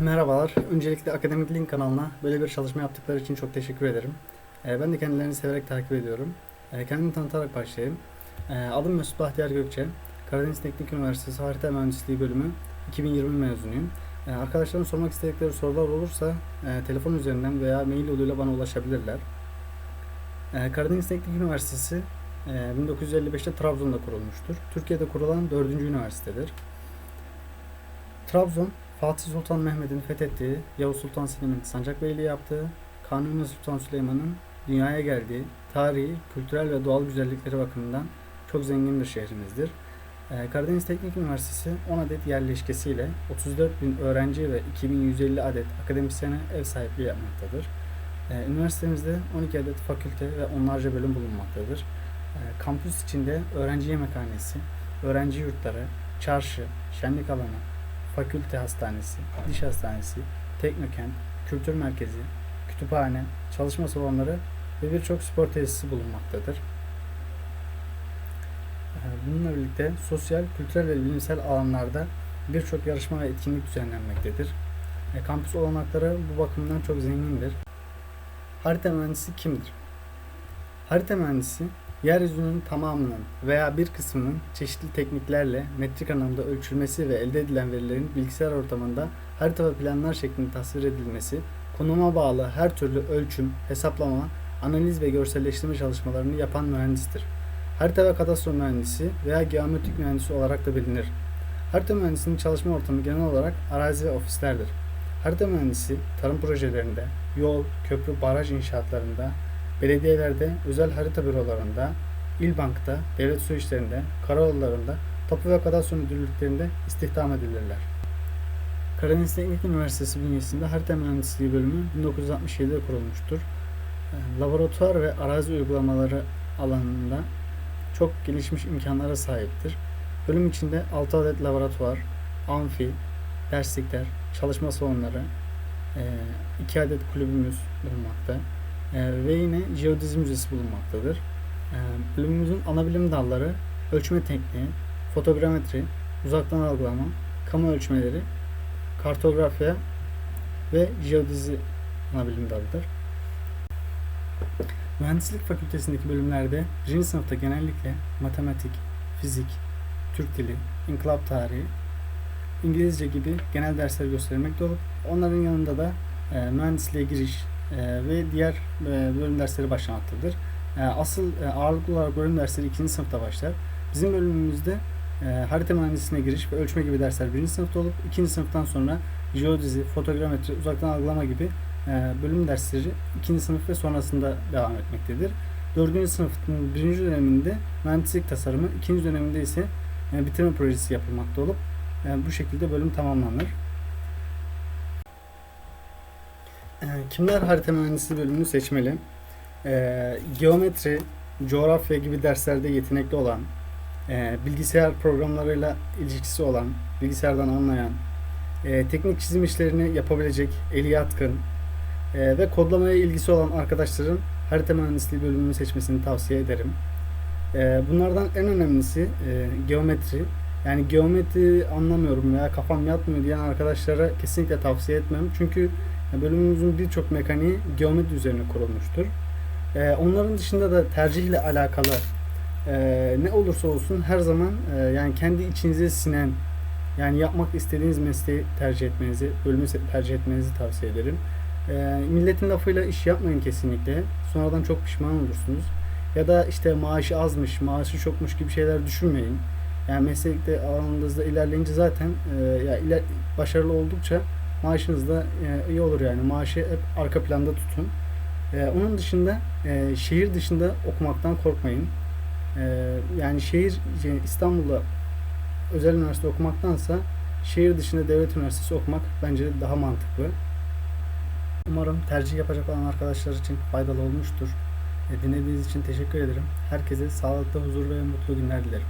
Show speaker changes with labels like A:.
A: Merhabalar. Öncelikle Akademik Link kanalına böyle bir çalışma yaptıkları için çok teşekkür ederim. Ee, Ben de kendilerini severek takip ediyorum. Ee, Kendimi tanıtarak başlayayım. Ee, Adım Mesut Bahtiyar Gökçe. Karadeniz Teknik Üniversitesi Harita Mühendisliği bölümü 2020 mezunuyum. Arkadaşların sormak istedikleri sorular olursa e, telefon üzerinden veya mail yoluyla bana ulaşabilirler. Karadeniz Teknik Üniversitesi e, 1955'te Trabzon'da kurulmuştur. Türkiye'de kurulan dördüncü üniversitedir. Trabzon, Fatih Sultan Mehmet'in fethettiği, Yavuz Sultan Selim'in sancakbeyliği yaptığı, Kanuni Sultan Süleyman'ın dünyaya geldiği, tarihi, kültürel ve doğal güzellikleri bakımından çok zengin bir şehrimizdir. Ee, Karadeniz Teknik Üniversitesi 10 adet yerleşkesiyle 34 bin öğrenci ve 2150 adet akademisyene ev sahipliği yapmaktadır. Ee, Üniversitemizde 12 adet fakülte ve onlarca bölüm bulunmaktadır. Ee, Kampüs içinde öğrenci yemekhanesi, öğrenci yurtları, çarşı, şenlik alanı, fakülte hastanesi, diş hastanesi, teknokent, kültür merkezi, kütüphane, çalışma salonları ve birçok spor tesisi bulunmaktadır. Ee, Bununla birlikte sosyal, kültürel ve bilimsel alanlarda birçok yarışma ve etkinlik düzenlenmektedir. E, Kampüs olanakları bu bakımdan çok zengindir. Harita mühendisi kimdir? Harita mühendisi, yeryüzünün tamamının veya bir kısmının çeşitli tekniklerle metrik anlamda ölçülmesi ve elde edilen verilerin bilgisayar ortamında harita ve planlar şeklinde tasvir edilmesi, konuma bağlı her türlü ölçüm, hesaplama, analiz ve görselleştirme çalışmalarını yapan mühendistir. Harita ve kadastro mühendisi veya geometrik mühendisi olarak da bilinir. Harita mühendisinin çalışma ortamı genel olarak arazi ve ofislerdir. Harita mühendisi tarım projelerinde, yol, köprü, baraj inşaatlarında, belediyelerde, özel harita bürolarında, İl Bank'ta, devlet su işlerinde, karayollarında, tapu ve kadastro müdürlüklerinde istihdam edilirler. Karadeniz Teknik Üniversitesi bünyesinde harita mühendisliği bölümü 1967'de kurulmuştur. E, Laboratuvar ve arazi uygulamaları alanında çok gelişmiş imkanlara sahiptir. Bölüm içinde 6 adet laboratuvar, amfi, derslikler, çalışma salonları, 2 adet kulübümüz bulunmakta ve yine jeodezi müzesi bulunmaktadır. Bölümümüzün ana bilim dalları ölçme tekniği, fotogrametri, uzaktan algılama, kamu ölçmeleri, kartografya ve jeodezi ana bilim dalıdır. Mühendislik fakültesindeki bölümlerde birinci sınıfta genellikle matematik, fizik, Türk dili, inkılap tarihi, İngilizce gibi genel dersler gösterilmekte olup onların yanında da e, mühendisliğe giriş ve diğer e, bölüm dersleri başlamaktadır. E, asıl e, ağırlıklı olarak bölüm dersleri ikinci sınıfta başlar. Bizim bölümümüzde e, harita mühendisliğine giriş ve ölçme gibi dersler birinci sınıfta olup ikinci sınıftan sonra jeodezi, fotogrametri, uzaktan algılama gibi bölüm dersleri ikinci sınıf ve sonrasında devam etmektedir. Dördüncü sınıfın birinci döneminde mühendislik tasarımı, ikinci döneminde ise bitirme projesi yapılmakta olup bu şekilde bölüm tamamlanır. E, Kimler harita mühendisliği bölümünü seçmeli? E, geometri, coğrafya gibi derslerde yetenekli olan, e, bilgisayar programlarıyla ilişkisi olan, bilgisayardan anlayan, e, teknik çizim işlerini yapabilecek, eli yatkın e, ve kodlamaya ilgisi olan arkadaşların harita mühendisliği bölümünü seçmesini tavsiye ederim. E, bunlardan en önemlisi e, geometri. Yani geometri anlamıyorum veya kafam yatmıyor diyen arkadaşlara kesinlikle tavsiye etmem. Çünkü bölümümüzün birçok mekaniği geometri üzerine kurulmuştur. Ee, onların dışında da tercihle alakalı e, ne olursa olsun her zaman e, yani kendi içinize sinen yani yapmak istediğiniz mesleği tercih etmenizi, bölümü tercih etmenizi tavsiye ederim. E, milletin lafıyla iş yapmayın kesinlikle. Sonradan çok pişman olursunuz. Ya da işte maaşı azmış, maaşı çokmuş gibi şeyler düşünmeyin. Yani meslekte alanınızda ilerleyince zaten ya başarılı oldukça maaşınız da e, iyi olur yani. Maaşı hep arka planda tutun. E, onun dışında e, şehir dışında okumaktan korkmayın. Yani şehir şey, İstanbul'da özel üniversite okumaktansa şehir dışında devlet üniversitesi okumak bence daha mantıklı. Umarım tercih yapacak olan arkadaşlar için faydalı olmuştur. Dinlediğiniz için teşekkür ederim. Herkese sağlıklı, huzur ve mutlu günler dilerim.